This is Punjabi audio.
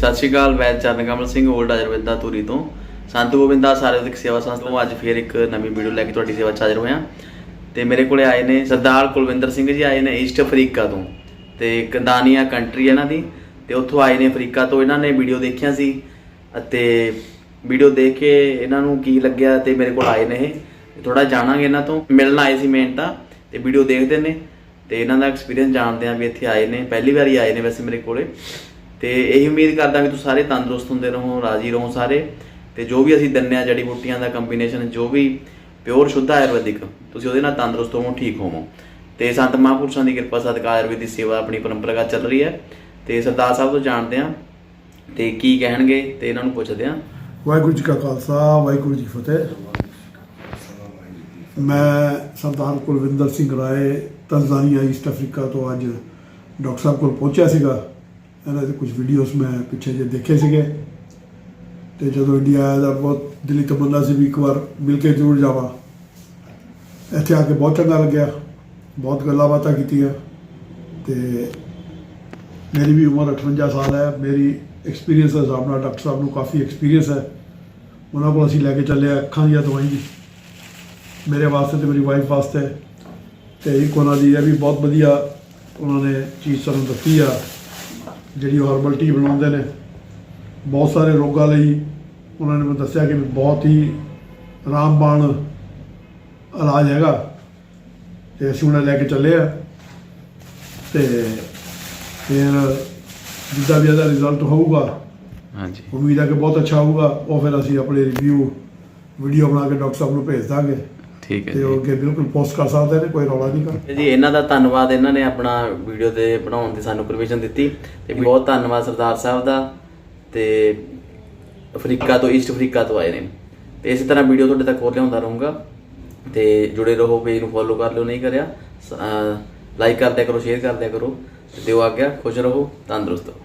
ਸਤਿ ਸ਼੍ਰੀ ਅਕਾਲ, ਮੈਂ ਚਰਨ ਕਮਲ ਸਿੰਘ 올ਡ ਆਯੁਰਵੇਦਾ ਧੂਰੀ ਤੋਂ। ਸੰਤ ਗੋਬਿੰਦਾ ਸਾਰਵਿਕ ਸੇਵਾ ਸੰਸਥਾ ਤੋਂ ਅੱਜ ਫੇਰ ਇੱਕ ਨਵੀਂ ਵੀਡੀਓ ਲੈ ਕੇ ਤੁਹਾਡੀ ਸੇਵਾ 'ਚ ਹਾਜ਼ਰ ਹੋਇਆ ਤੇ ਮੇਰੇ ਕੋਲੇ ਆਏ ਨੇ ਸਰਦਾਰ ਕੁਲਵਿੰਦਰ ਸਿੰਘ ਜੀ, ਆਏ ਨੇ ਈਸਟ ਅਫਰੀਕਾ ਤੋਂ। ਤੇ ਕੰਦਾਨੀਆ ਕੰਟਰੀ ਇਹਨਾਂ ਦੀ। ਤੇ ਉੱਥੋਂ ਆਏ ਨੇ ਅਫਰੀਕਾ ਤੋਂ, ਇਹਨਾਂ ਨੇ ਵੀਡੀਓ ਦੇਖਿਆ ਸੀ। ਅਤੇ ਵੀਡੀਓ ਦੇਖ ਕੇ ਇਹਨਾਂ ਨੂੰ ਕੀ ਲੱਗਿਆ ਤੇ ਮੇਰੇ ਕੋਲ ਆਏ ਨੇ ਇਹ। ਥੋੜਾ ਜਾਣਾਂਗੇ ਇਹਨਾਂ ਤੋਂ। ਮਿਲਣ ਆਏ ਸੀ ਮੇਨ ਤਾਂ। ਤੇ ਵੀਡੀਓ ਦੇਖਦੇ ਨੇ। ਤੇ ਇਹਨਾਂ ਦਾ ਐਕਸਪੀਰੀਅੰਸ ਜਾਣਦੇ ਆ ਵੀ ਇੱਥੇ ਆਏ ਨੇ। ਪਹਿਲੀ ਵਾਰੀ ਆਏ ਨੇ ਵੈਸੇ ਮੇਰੇ ਕੋਲੇ। ਤੇ ਇਹੀ ਉਮੀਦ ਕਰਦਾ ਵੀ ਤੁਸੀਂ ਸਾਰੇ ਤੰਦਰੁਸਤ ਹੁੰਦੇ ਰਹੋ, ਰਾਜੀ ਰਹੋ ਸਾਰੇ ਤੇ ਜੋ ਵੀ ਅਸੀਂ ਦਿੰਨੇ ਜੜੀ ਬੂਟੀਆਂ ਦਾ ਕੰਬੀਨੇਸ਼ਨ ਜੋ ਵੀ ਪਿਓਰ ਸ਼ੁੱਧ ਆਯੁਰਵੈਦਿਕ, ਤੁਸੀਂ ਉਹਦੇ ਨਾਲ ਤੰਦਰੁਸਤ ਹੋਵੋ, ਠੀਕ ਹੋਵੋ। ਤੇ ਸੰਤ ਮਹਾਂਪੁਰਸ਼ਾਂ ਦੀ ਕਿਰਪਾ ਸਦਕਾ ਆਯੁਰਵੇਦ ਦੀ ਸੇਵਾ ਆਪਣੀ ਪਰੰਪਰਾ ਚੱਲ ਰਹੀ ਹੈ। ਤੇ ਸਰਦਾਰ ਸਾਹਿਬ ਤੋਂ ਜਾਣਦੇ ਆ ਤੇ ਕੀ ਕਹਿਣਗੇ ਤੇ ਇਹਨਾਂ ਨੂੰ ਪੁੱਛਦੇ ਆ ਵਾਹਿਗੁਰੂ ਜੀ ਕਾ ਖਾਲਸਾ, ਵਾਹਿਗੁਰੂ ਜੀ ਫਤਿਹ। ਮੈਂ Sardar Kulwinder Singh Rai Tanzania East Africa ਤੋਂ ਅੱਜ ਡਾਕਟਰ ਸਾਹਿਬ ਕੋਲ ਪਹੁੰਚਿਆ ਸੀਗਾ। ਇਹਨਾਂ ਦੇ ਕੁਝ ਵੀਡੀਓਜ਼ ਮੈਂ ਪਿੱਛੇ ਜੇ ਦੇਖੇ ਸੀਗੇ। ਤੇ ਜਦੋਂ ਇੰਡੀਆ ਆਇਆ ਤਾਂ ਬਹੁਤ ਦਿਲੀ ਤਮੰਨਾ ਸੀ ਵੀ ਇੱਕ ਵਾਰ ਮਿਲ ਕੇ ਜ਼ਰੂਰ ਜਾਵਾਂ। ਇੱਥੇ ਆ ਕੇ ਬਹੁਤ ਚੰਗਾ ਲੱਗਿਆ। ਬਹੁਤ ਗੱਲਾਂ ਬਾਤਾਂ ਕੀਤੀਆਂ। ਤੇ ਮੇਰੀ ਵੀ ਉਮਰ 58 ਸਾਲ ਹੈ। ਮੇਰੀ ਐਕਸਪੀਰੀਅੰਸ ਦੇ ਹਿਸਾਬ ਨਾਲ ਡਾਕਟਰ ਸਾਹਿਬ ਨੂੰ ਕਾਫੀ ਐਕਸਪੀਰੀਅੰਸ ਹੈ। ਉਹਨਾਂ ਕੋਲ ਅਸੀਂ ਲੈ ਕੇ ਚੱਲੇ ਅੱਖਾਂ ਦੀਆਂ ਦਵਾਈਆਂ ਮੇਰੇ ਵਾਸਤੇ ਤੇ ਮੇਰੀ ਵਾਈਫ ਵਾਸਤੇ। ਤੇ ਇੱਕ ਉਹਨਾਂ ਦੀ ਇਹ ਵੀ ਬਹੁਤ ਵਧੀਆ ਉਹਨਾਂ ਨੇ ਚੀਜ਼ ਸਾਨੂੰ ਦਿੱਤੀ ਆ। ਜਿਹੜੀ ਹਰਬਲ ਟੀ ਬਣਾਉਂਦੇ ਨੇ ਬਹੁਤ ਸਾਰੇ ਰੋਗਾਂ ਲਈ ਉਹਨਾਂ ਨੇ ਮੈਨੂੰ ਦੱਸਿਆ ਕਿ ਬਹੁਤ ਹੀ ਰਾਮਬਾਣ ਇਲਾਜ ਹੈਗਾ। ਤੇ ਅਸੀਂ ਉਹਨਾਂ ਲੈ ਕੇ ਚੱਲੇ ਆ ਤੇ ਫਿਰ ਜਿੱਦਾਂ ਵੀ ਇਹਦਾ ਰਿਜ਼ਲਟ ਹੋਊਗਾ ਹਾਂਜੀ। ਉਮੀਦ ਹੈ ਕਿ ਬਹੁਤ ਅੱਛਾ ਹੋਊਗਾ। ਉਹ ਫਿਰ ਅਸੀਂ ਆਪਣੇ ਰਿਵਿਊ ਵੀਡੀਓ ਬਣਾ ਕੇ ਡਾਕਟਰ ਸਾਹਿਬ ਨੂੰ ਭੇਜ ਦਾਂਗੇ। ਠੀਕ ਹੈ ਤੇ ਉਹ ਜੀ। ਅੱਗੇ ਬਿਲਕੁਲ ਪੋਸਟ ਕਰ ਸਕਦੇ ਨੇ ਕੋਈ ਰੌਲਾ ਨਹੀਂ ਕਰ ਜੀ ਇਹਨਾਂ ਦਾ ਧੰਨਵਾਦ ਇਹਨਾਂ ਨੇ ਆਪਣਾ ਵੀਡੀਓ ਤੇ ਬਣਾਉਣ ਦੀ ਸਾਨੂੰ ਪਰਮਿਸ਼ਨ ਦਿੱਤੀ ਤੇ ਬਹੁਤ ਧੰਨਵਾਦ ਸਰਦਾਰ ਸਾਹਿਬ ਦਾ ਤੇ ਅਫਰੀਕਾ ਤੋਂ ਈਸਟ ਅਫਰੀਕਾ ਤੋਂ ਆਏ ਨੇ। ਤੇ ਇਸੇ ਤਰ੍ਹਾਂ ਵੀਡੀਓ ਤੁਹਾਡੇ ਤੱਕ ਹੋਰ ਲਿਆਉਂਦਾ ਰਹੂੰਗਾ। ਤੇ ਜੁੜੇ ਰਹੋ ਪੇਜ ਨੂੰ ਫੋਲੋ ਕਰ ਲਿਓ ਨਹੀਂ ਕਰਿਆ ਲਾਈਕ ਕਰ ਦਿਆ ਕਰੋ ਸ਼ੇਅਰ ਕਰ ਦਿਆ ਕਰੋ ਤੇ ਦਿਓ ਆਗਿਆ ਖੁਸ਼ ਰਹੋ ਤੰਦਰੁਸਤ ਰਹੋ।